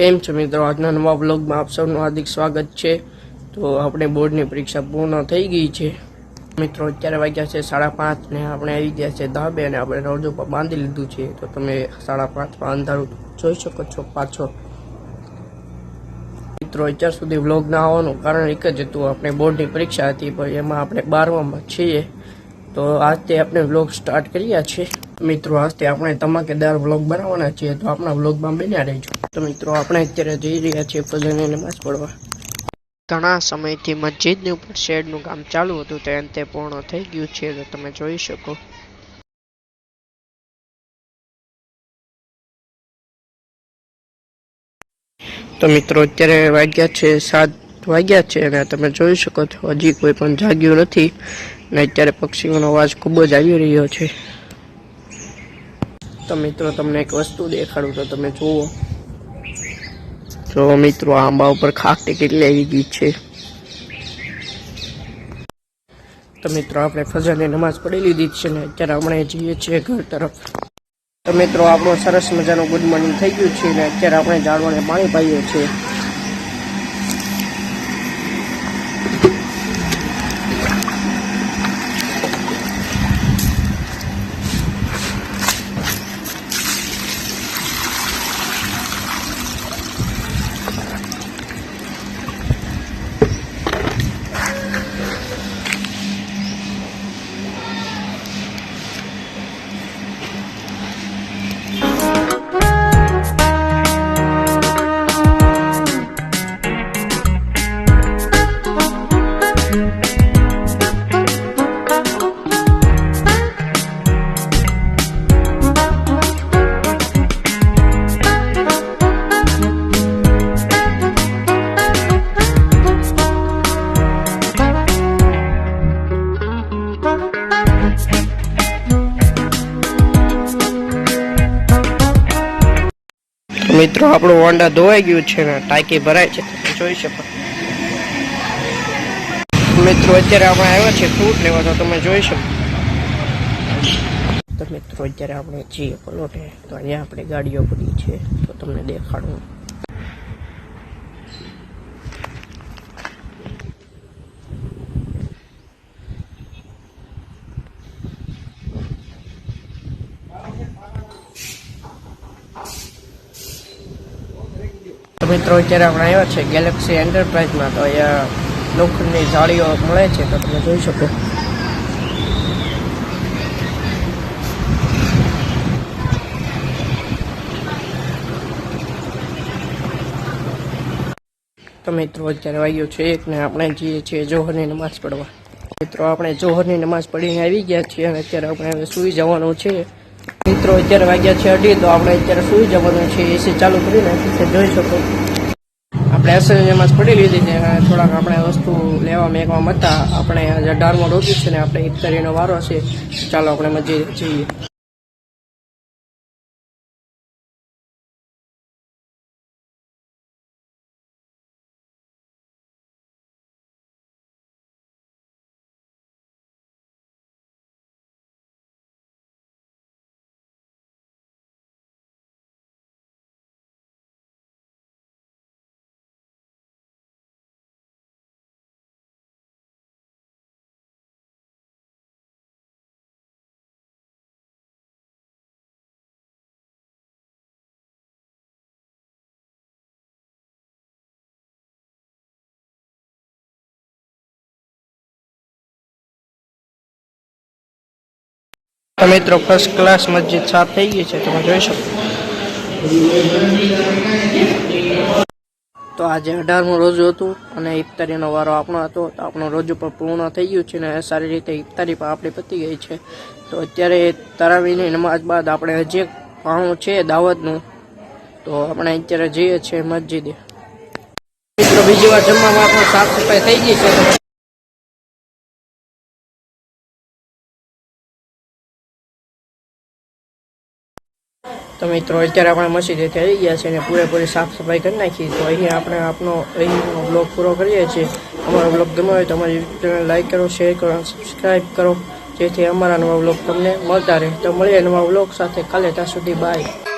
કેમ છો મિત્રો? આજના નવા બ્લોગમાં આપ સૌનું હાર્દિક સ્વાગત છે. તો આપણે બોર્ડની પરીક્ષા પૂર્ણ થઈ ગઈ છે. મિત્રો, અત્યારે વાગ્યા છે સાડા પાંચ ને આપણે આવી ગયા છે ધાબે અને આપણે રોડ ઉપર બાંધી લીધું છે. તો તમે સાડા પાંચમાં અંધારું જોઈ શકો છો પાછો. મિત્રો, અત્યાર સુધી વ્લોગ ના આવવાનું કારણ એક જ હતું. આપણે બોર્ડની પરીક્ષા હતી, પણ એમાં આપણે બારમામાં છીએ. તો આજથી આપણે વ્લોગ સ્ટાર્ટ કર્યા છે મિત્રો, આજથી આપણે ધમાકેદાર વ્લોગ બનાવવાના છીએ, તો આપણા વ્લોગમાં બન્યા રહેજો. તો મિત્રો, આપણે અત્યારે જઈ રહ્યા છીએ ફજલની નમાઝ પડવા ઘણા સમયથી મસ્જિદની ઉપર શેડનું કામ ચાલુ હતું, તે અંતે પૂર્ણ થઈ ગયું છે, તો તમે જોઈ શકો. તો મિત્રો, અત્યારે વાગ્યા છે સાત વાગ્યા છે, અને તમે જોઈ શકો છો, હજી કોઈ પણ જાગ્યું નથી. અને અત્યારે પક્ષીઓનો અવાજ ખૂબ જ આવી રહ્યો છે. તો મિત્રો, તમને એક વસ્તુ દેખાડું તો તમે જુઓ. જો મિત્રો આંબા ઉપર ખાકટી કેટલી આવી ગઈ છે. તો મિત્રો, આપણે ફજાની નમાઝ પડી લીધી છે ને અત્યારે આપણે જઈએ છીએ ઘર તરફ. તો મિત્રો, આપણું સરસ મજાનું ગુડ મોર્નિંગ થઈ ગયું છે ને અત્યારે આપણે ઝાડવાને પાણી પાઈએ છીએ. મિત્રો, આપણું હોન્ડા ધોવાઈ ગયું છે ને, ટાંકી ભરાય છે. જોઈ શકો. મિત્રો, અત્યારે આપણે આવ્યા છે ફ્રૂટ લેવા, તો તમે જોઈ શકો. તો મિત્રો, અત્યારે આપણે છીએ પલોટે, તો અહીંયા આપણે ગાડીઓ પડી છે, તો તમને દેખાડું. મિત્રો અત્યારે આપણે આવ્યા છે ગેલેક્સી એન્ટરપ્રાઇઝમાં તો અહીંયા લોખંડની જાળીઓ મળે છે, તો તમે જોઈ શકો. તો મિત્રો, અત્યારે વાગ્યો છે એક ને આપણે જઈએ છીએ જોહરની નમાઝ પડવા મિત્રો, આપણે જોહરની નમાઝ પડીને આવી ગયા છીએ અને અત્યારે આપણે હવે સૂઈ જવાનું છે. મિત્રો, અત્યારે વાગ્યા છે અઢી, તો આપણે અત્યારે સુઈ જવાનું છે. એસી ચાલુ કરીને તમે જોઈ શકો. આપણે અસલ જ પડી લીધી છે. થોડાક આપણે વસ્તુ લેવા મેકવા હતા. આપણે આજે અઢારમાં છે ને આપણે ઇફતારીનો વારો છે. ચાલો આપણે મજી જઈએ. તો મિત્રો ફર્સ્ટ ક્લાસ મસ્જિદ સાફ થઈ ગઈ છે, તમે જોઈ શકો. તો આજે અઢારમું રોજુ હતું અને ઇફતારીનો વારો આપણો હતો, તો આપણો રોજ પણ પૂર્ણ થઈ ગયું છે ને સારી રીતે ઇફતારી પણ આપણી પતી ગઈ છે. તો અત્યારે તરાવીની નમાજ બાદ આપણે હજી ભાણું છે દાવતનું. તો આપણે અત્યારે જઈએ છીએ મસ્જિદે. મિત્રો, બીજી વાર જમવામાં પણ સાફ સફાઈ થઈ ગઈ છે. તો મિત્રો, અત્યારે આપણે મસ્જિદેથી આવી ગયા છે અને પૂરેપૂરી સાફ સફાઈ કરી નાખી. તો અહીં આપણે આપણો અહીંનો બ્લોગ પૂરો કરીએ છીએ. અમારો બ્લોગ ગમ્યો હોય તો અમારી યુટ્યુબ ચેનલ લાઈક કરો શેર કરો અને સબસ્ક્રાઈબ કરો. જેથી અમારા નવા બ્લોગ તમને મળતા રહે. તો મળીએ નવા બ્લોગ સાથે. કાલે ત્યાં સુધી બાય